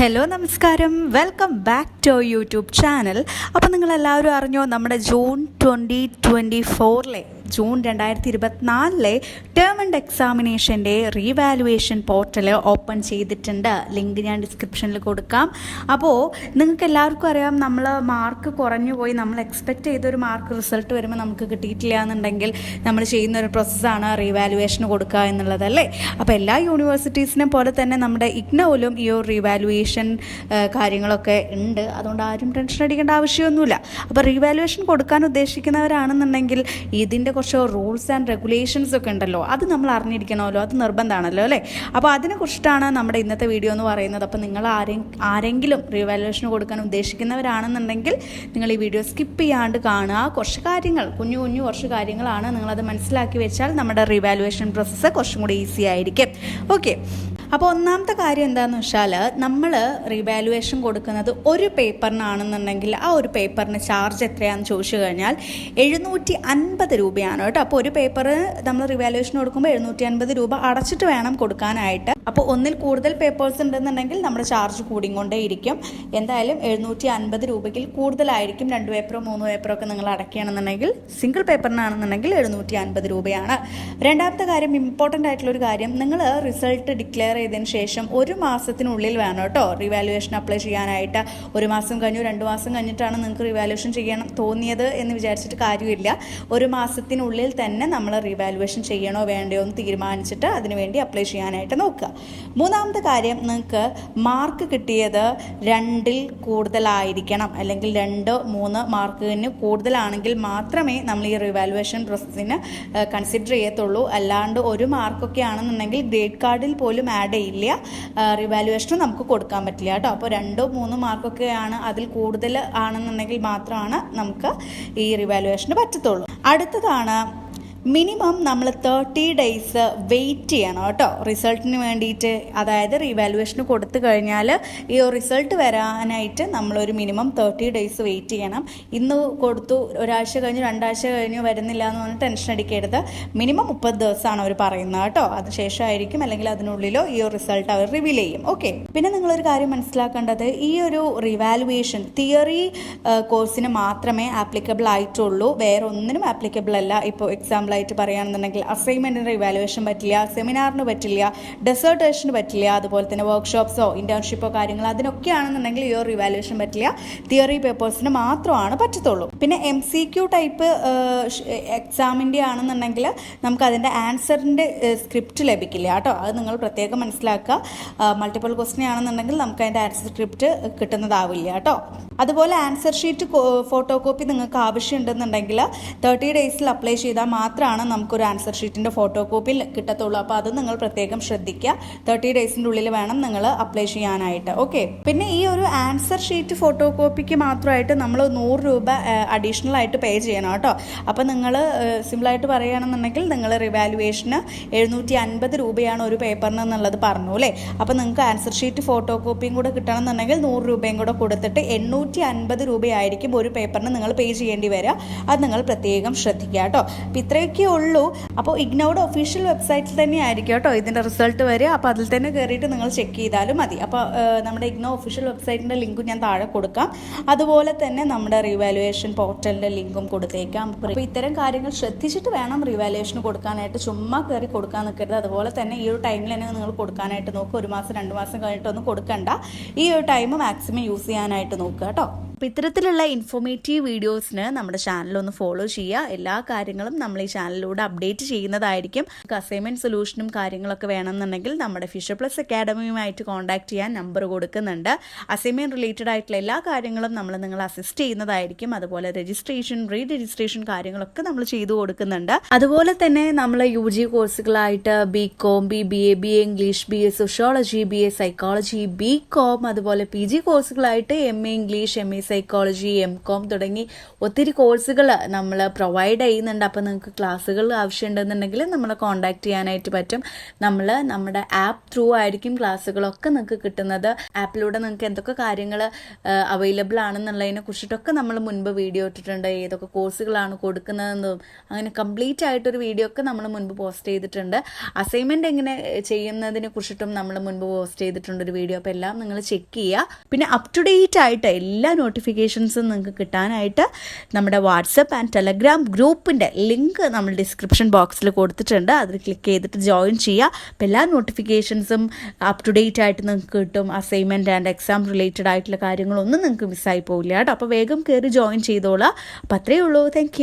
Hello നമസ്കാരം. Welcome back to YouTube channel അപ്പോൾ നിങ്ങളെല്ലാവരും അറിഞ്ഞോ നമ്മുടെ ജൂൺ ട്വന്റി ട്വന്റി ഫോറിലെ ജൂൺ രണ്ടായിരത്തി ഇരുപത്തിനാലിലെ ടേം ആൻഡ് എക്സാമിനേഷന്റെ റീവാലുവേഷൻ പോർട്ടൽ ഓപ്പൺ ചെയ്തിട്ടുണ്ട്. ലിങ്ക് ഞാൻ ഡിസ്ക്രിപ്ഷനിൽ കൊടുക്കാം. അപ്പോൾ നിങ്ങൾക്ക് എല്ലാവർക്കും അറിയാം നമ്മൾ മാർക്ക് കുറഞ്ഞു പോയി. നമ്മൾ എക്സ്പെക്റ്റ് ചെയ്തൊരു മാർക്ക് റിസൾട്ട് വരുമ്പോൾ നമുക്ക് കിട്ടിയിട്ടില്ല എന്നുണ്ടെങ്കിൽ നമ്മൾ ചെയ്യുന്ന ഒരു പ്രോസസ്സാണ് റീവാലുവേഷൻ കൊടുക്കുക എന്നുള്ളതല്ലേ അപ്പോൾ എല്ലാ യൂണിവേഴ്സിറ്റീസിനെ പോലെ തന്നെ നമ്മുടെ ഇഗ്നോയിലും ഈ ഒരു റീവാലുവേഷൻ കാര്യങ്ങളൊക്കെ ഉണ്ട്. അതുകൊണ്ട് ആരും ടെൻഷൻ അടിക്കേണ്ട ആവശ്യമൊന്നുമില്ല. അപ്പോൾ റീവാലുവേഷൻ കൊടുക്കാൻ ഉദ്ദേശിക്കുന്നവരാണെന്നുണ്ടെങ്കിൽ ഇതിന്റെ കുറച്ച് റൂൾസ് ആൻഡ് റെഗുലേഷൻസ് ഒക്കെ ഉണ്ടല്ലോ അത് നമ്മൾ അറിഞ്ഞിരിക്കണമല്ലോ അത് നിർബന്ധമാണല്ലോ അല്ലേ? അപ്പോൾ അതിനെക്കുറിച്ചിട്ടാണ് നമ്മുടെ ഇന്നത്തെ വീഡിയോ എന്ന് പറയുന്നത്. അപ്പോൾ നിങ്ങൾ ആരെ ആരെങ്കിലും റീവാലുവേഷൻ കൊടുക്കാൻ ഉദ്ദേശിക്കുന്നവരാണെന്നുണ്ടെങ്കിൽ നിങ്ങൾ ഈ വീഡിയോ സ്കിപ്പ് ചെയ്യാണ്ട് കാണുക. കുറച്ച് കാര്യങ്ങൾ കുഞ്ഞു കുഞ്ഞു കുറച്ച് കാര്യങ്ങളാണ് നിങ്ങളത് മനസ്സിലാക്കി വെച്ചാൽ നമ്മുടെ റീവാലുവേഷൻ പ്രോസസ്സ് കുറച്ചും കൂടി ഈസി ആയിരിക്കും. ഓക്കെ അപ്പോൾ ഒന്നാമത്തെ കാര്യം എന്താണെന്ന് വെച്ചാൽ നമ്മൾ റീവാലുവേഷൻ കൊടുക്കുന്നത് ഒരു പേപ്പറിനാണെന്നുണ്ടെങ്കിൽ ആ ഒരു പേപ്പറിന് ചാർജ് എത്രയാണെന്ന് ചോദിച്ചു കഴിഞ്ഞാൽ എഴുന്നൂറ്റി അൻപത് രൂപയാണ് കേട്ടോ. അപ്പോൾ ഒരു പേപ്പർ നമ്മൾ റിവാലുവേഷൻ കൊടുക്കുമ്പോൾ എഴുന്നൂറ്റി അൻപത് രൂപ അടച്ചിട്ട് വേണം കൊടുക്കാനായിട്ട്. അപ്പോൾ ഒന്നിൽ കൂടുതൽ പേപ്പേഴ്സ് ഉണ്ടെന്നുണ്ടെങ്കിൽ നമ്മുടെ ചാർജ് കൂടിക്കൊണ്ടേ ഇരിക്കും. എന്തായാലും എഴുന്നൂറ്റി അൻപത് രൂപയ്ക്ക് കൂടുതലായിരിക്കും രണ്ട് പേപ്പറോ മൂന്ന് പേപ്പറോ ഒക്കെ നിങ്ങൾ അടയ്ക്കുകയാണെന്നുണ്ടെങ്കിൽ സിംഗിൾ പേപ്പറിനാണെന്നുണ്ടെങ്കിൽ എഴുന്നൂറ്റി അൻപത് രൂപയാണ്. രണ്ടാമത്തെ കാര്യം ഇമ്പോർട്ടന്റ് ആയിട്ടുള്ള ഒരു കാര്യം നിങ്ങൾ റിസൾട്ട് ഡിക്ലെയർ ചെയ്തതിന് ശേഷം ഒരു മാസത്തിനുള്ളിൽ വേണം കേട്ടോ. റിവാലുവേഷൻ അപ്ലൈ ചെയ്യാനായിട്ട്. ഒരു മാസം കഴിഞ്ഞു രണ്ട് മാസം കഴിഞ്ഞിട്ടാണ് നിങ്ങൾക്ക് റിവാലുവേഷൻ ചെയ്യണം തോന്നിയത് എന്ന് വിചാരിച്ചിട്ട് കാര്യമില്ല. ഒരു മാസത്തിനുള്ളിൽ തന്നെ നമ്മൾ റിവാലുവേഷൻ ചെയ്യണോ വേണ്ടയോ എന്ന് തീരുമാനിച്ചിട്ട് അതിനുവേണ്ടി അപ്ലൈ ചെയ്യാനായിട്ട് നോക്കുക. മൂന്നാമത്തെ കാര്യം നിങ്ങൾക്ക് മാർക്ക് കിട്ടിയത് രണ്ടിൽ കൂടുതലായിരിക്കണം. അല്ലെങ്കിൽ രണ്ട് മൂന്ന് മാർക്കിന് കൂടുതലാണെങ്കിൽ മാത്രമേ നമ്മൾ ഈ റിവാലുവേഷൻ പ്രോസസ്സിന് കൺസിഡർ ചെയ്യത്തുള്ളൂ. അല്ലാണ്ട് ഒരു മാർക്കൊക്കെ ആണെന്നുണ്ടെങ്കിൽ ഗ്രേഡ് കാർഡിൽ പോലും ആഡ് ചെയ്യില്ല റിവാലുവേഷനും നമുക്ക് കൊടുക്കാൻ പറ്റില്ല കേട്ടോ. അപ്പോൾ രണ്ടോ മൂന്നോ മാർക്കൊക്കെയാണ് അതിൽ കൂടുതൽ ആണെന്നുണ്ടെങ്കിൽ മാത്രമാണ് നമുക്ക് ഈ റിവാലുവേഷന് പറ്റത്തുള്ളൂ. അടുത്തതാണ് മിനിമം നമ്മൾ തേർട്ടി ഡേയ്സ് വെയിറ്റ് ചെയ്യണം കേട്ടോ. റിസൾട്ടിന് വേണ്ടിയിട്ട്. അതായത് റീവാലുവേഷന് കൊടുത്തു കഴിഞ്ഞാൽ ഈ റിസൾട്ട് വരാനായിട്ട് നമ്മളൊരു മിനിമം തേർട്ടി ഡേയ്സ് വെയിറ്റ് ചെയ്യണം. ഇന്ന് കൊടുത്തു ഒരാഴ്ച കഴിഞ്ഞു രണ്ടാഴ്ച കഴിഞ്ഞു വരുന്നില്ല എന്ന് പറഞ്ഞ് ടെൻഷൻ അടിക്കരുത്. മിനിമം മുപ്പത് ദിവസമാണ് അവർ പറയുന്നത് കേട്ടോ. അതിനുശേഷമായിരിക്കും അല്ലെങ്കിൽ അതിനുള്ളിലോ ഈ റിസൾട്ട് അവർ റിവീൽ ചെയ്യും. ഓക്കെ പിന്നെ നിങ്ങളൊരു കാര്യം മനസ്സിലാക്കേണ്ടത് ഈ ഒരു റിവാലുവേഷൻ തിയറി കോഴ്സിന് മാത്രമേ ആപ്ലിക്കബിൾ ആയിട്ടുള്ളൂ. വേറെ ഒന്നിനും ആപ്ലിക്കബിൾ അല്ല. ഇപ്പോൾ എക്സാമ്പിൾ ആയിട്ട് പറയുകയാണെന്നുണ്ടെങ്കിൽ അസൈൻമെന്റിന് ഇവാലുവേഷൻ പറ്റില്ല സെമിനാറിന് പറ്റില്ല ഡെസേർട്ടേഷന് പറ്റില്ല അതുപോലെ തന്നെ വർക്ക്ഷോപ്സോ ഇന്റേൺഷിപ്പോ കാര്യങ്ങൾ അതിനൊക്കെ ആണെന്നുണ്ടെങ്കിൽ ഈ ഒരു ഇവാലുവേഷൻ പറ്റില്ല. തിയറി പേപ്പേഴ്സിന് മാത്രമാണ് പറ്റത്തുള്ളൂ. പിന്നെ എം സി ക്യു ടൈപ്പ് എക്സാമിന്റെ ആണെന്നുണ്ടെങ്കിൽ നമുക്ക് അതിന്റെ ആൻസറിന്റെ സ്ക്രിപ്റ്റ് ലഭിക്കില്ല കേട്ടോ. അത് നിങ്ങൾ പ്രത്യേകം മനസ്സിലാക്കുക. മൾട്ടിപ്പിൾ ക്വസ്റ്റ്യൻ ആണെന്നുണ്ടെങ്കിൽ നമുക്ക് അതിന്റെ ആൻസർ സ്ക്രിപ്റ്റ് കിട്ടുന്നതാവില്ല കേട്ടോ. അതുപോലെ ആൻസർ ഷീറ്റ് ഫോട്ടോ കോപ്പി നിങ്ങൾക്ക് ആവശ്യമുണ്ടെന്നുണ്ടെങ്കിൽ തേർട്ടി ഡേയ്സിൽ അപ്ലൈ ചെയ്താൽ മാത്രമാണ് നമുക്കൊരു ആൻസർ ഷീറ്റിന്റെ ഫോട്ടോ കോപ്പി കിട്ടത്തുള്ളൂ. അപ്പോൾ അത് നിങ്ങൾ പ്രത്യേകം ശ്രദ്ധിക്കുക. തേർട്ടി ഡേയ്സിന്റെ ഉള്ളിൽ വേണം നിങ്ങൾ അപ്ലൈ ചെയ്യാനായിട്ട്. ഓക്കെ പിന്നെ ഈ ഒരു ആൻസർ ഷീറ്റ് ഫോട്ടോ കോപ്പിക്ക് മാത്രമായിട്ട് നമ്മൾ നൂറ് രൂപ അഡീഷണൽ ആയിട്ട് പേ ചെയ്യണം കേട്ടോ. അപ്പോൾ നിങ്ങൾ സിമ്പിളായിട്ട് പറയുകയാണെന്നുണ്ടെങ്കിൽ നിങ്ങൾ റിവാലുവേഷന് എഴുന്നൂറ്റി അൻപത് രൂപയാണ് ഒരു പേപ്പറിന് എന്നുള്ളത് പറഞ്ഞു അല്ലേ? അപ്പോൾ നിങ്ങൾക്ക് ആൻസർ ഷീറ്റ് ഫോട്ടോ കോപ്പിയും കൂടെ കിട്ടണമെന്നുണ്ടെങ്കിൽ നൂറ് രൂപയും കൂടെ കൊടുത്തിട്ട് എണ്ണൂറ്റി അൻപത് രൂപയായിരിക്കും ഒരു പേപ്പറിന് നിങ്ങൾ പേ ചെയ്യേണ്ടി വരിക. അത് നിങ്ങൾ പ്രത്യേകം ശ്രദ്ധിക്കുക കേട്ടോ. അപ്പോൾ ഇത്രയൊക്കെ ഉള്ളൂ. അപ്പോൾ ഇഗ്നോയുടെ ഒഫീഷ്യൽ വെബ്സൈറ്റിൽ തന്നെ ആയിരിക്കും കേട്ടോ ഇതിന്റെ റിസൾട്ട് വരെ അപ്പോൾ അതിൽ തന്നെ കയറിയിട്ട് നിങ്ങൾ ചെക്ക് ചെയ്താലും മതി. അപ്പോൾ നമ്മുടെ ഇഗ്നോ ഒഫീഷ്യൽ വെബ്സൈറ്റിന്റെ ലിങ്കും ഞാൻ താഴെ കൊടുക്കാം. അതുപോലെ തന്നെ നമ്മുടെ റിവാലുവേഷൻ പോർട്ടലിന്റെ ലിങ്കും കൊടുത്തേക്കാം. അപ്പോൾ ഇത്തരം കാര്യങ്ങൾ ശ്രദ്ധിച്ചിട്ട് വേണം റിവാലുവേഷന് കൊടുക്കാനായിട്ട്. ചുമ്മാ കയറി കൊടുക്കാൻ നിൽക്കരുത്. അതുപോലെ തന്നെ ഈ ഒരു ടൈമിൽ തന്നെ നിങ്ങൾ കൊടുക്കാനായിട്ട് നോക്കുക ഒരു മാസം രണ്ട് മാസം കഴിഞ്ഞിട്ടൊന്നും കൊടുക്കണ്ട. ഈ ഒരു ടൈം മാക്സിമം യൂസ് ചെയ്യാനായിട്ട് നോക്കുക കേട്ടോ. അപ്പോൾ ഇത്തരത്തിലുള്ള ഇൻഫോർമേറ്റീവ് വീഡിയോസിന് നമ്മുടെ ചാനൽ ഒന്ന് ഫോളോ ചെയ്യുക. എല്ലാ കാര്യങ്ങളും നമ്മൾ ഈ ചാനലിലൂടെ അപ്ഡേറ്റ് ചെയ്യുന്നതായിരിക്കും. അസൈൻമെന്റ് സൊല്യൂഷനും കാര്യങ്ങളൊക്കെ വേണമെന്നുണ്ടെങ്കിൽ നമ്മുടെ ഫിഷർ പ്ലസ് അക്കാഡമിയുമായിട്ട് കോൺടാക്ട് ചെയ്യാൻ നമ്പർ കൊടുക്കുന്നുണ്ട്. അസൈൻമെന്റ് റിലേറ്റഡ് ആയിട്ടുള്ള എല്ലാ കാര്യങ്ങളും നമ്മൾ നിങ്ങളെ അസിസ്റ്റ് ചെയ്യുന്നതായിരിക്കും. അതുപോലെ രജിസ്ട്രേഷൻ റീ രജിസ്ട്രേഷൻ കാര്യങ്ങളൊക്കെ നമ്മൾ ചെയ്തു കൊടുക്കുന്നുണ്ട്. അതുപോലെ തന്നെ നമ്മൾ U G കോഴ്സുകളായിട്ട് B Com B B A B A English B A sociology B A psychology B Com അതുപോലെ P G കോഴ്സുകളായിട്ട് M A English M A psychology M Com തുടങ്ങി ഒത്തിരി കോഴ്സുകൾ നമ്മൾ പ്രൊവൈഡ് ചെയ്യുന്നുണ്ട്. അപ്പോൾ നിങ്ങൾക്ക് ക്ലാസ്സുകൾ ആവശ്യമുണ്ടെന്നുണ്ടെങ്കിൽ നമ്മളെ കോൺടാക്ട് ചെയ്യാനായിട്ട് പറ്റും. നമ്മൾ നമ്മുടെ ആപ്പ് ത്രൂ ആയിരിക്കും ക്ലാസ്സുകളൊക്കെ നിങ്ങൾക്ക് കിട്ടുന്നത്. ആപ്പിലൂടെ നിങ്ങൾക്ക് എന്തൊക്കെ കാര്യങ്ങൾ അവൈലബിൾ ആണെന്നുള്ളതിനെ കുറിച്ചിട്ടൊക്കെ നമ്മൾ മുൻപ് വീഡിയോ ഇട്ടിട്ടുണ്ട്. ഏതൊക്കെ കോഴ്സുകളാണ് കൊടുക്കുന്നതെന്നും അങ്ങനെ കംപ്ലീറ്റ് ആയിട്ടൊരു വീഡിയോ ഒക്കെ നമ്മൾ മുൻപ് പോസ്റ്റ് ചെയ്തിട്ടുണ്ട്. അസൈൻമെന്റ് എങ്ങനെ ചെയ്യുന്നതിനെ കുറിച്ചിട്ടും നമ്മൾ മുൻപ് പോസ്റ്റ് ചെയ്തിട്ടുണ്ട് ഒരു വീഡിയോ അപ്പോൾ എല്ലാം നിങ്ങൾ ചെക്ക് ചെയ്യുക. പിന്നെ അപ് ടു ഡേറ്റ് ആയിട്ട് എല്ലാ നോട്ടിഫിക്കേഷൻസും നിങ്ങൾക്ക് കിട്ടാനായിട്ട് നമ്മുടെ വാട്സപ്പ് ആൻഡ് ടെലഗ്രാം ഗ്രൂപ്പിന്റെ ലിങ്ക് നമ്മൾ ഡിസ്ക്രിപ്ഷൻ ബോക്സിൽ കൊടുത്തിട്ടുണ്ട്. അതിൽ ക്ലിക്ക് ചെയ്തിട്ട് ജോയിൻ ചെയ്യുക. അപ്പോൾ എല്ലാ നോട്ടിഫിക്കേഷൻസും അപ് ടു ഡേറ്റ് ആയിട്ട് നിങ്ങൾക്ക് കിട്ടും. അസൈൻമെന്റ് ആൻഡ് എക്സാം റിലേറ്റഡ് ആയിട്ടുള്ള കാര്യങ്ങളൊന്നും നിങ്ങൾക്ക് മിസ്സായി പോവില്ല കേട്ടോ. അപ്പോൾ വേഗം കയറി ജോയിൻ ചെയ്തോളാം. അപ്പോൾ അത്രയേ ഉള്ളൂ. താങ്ക്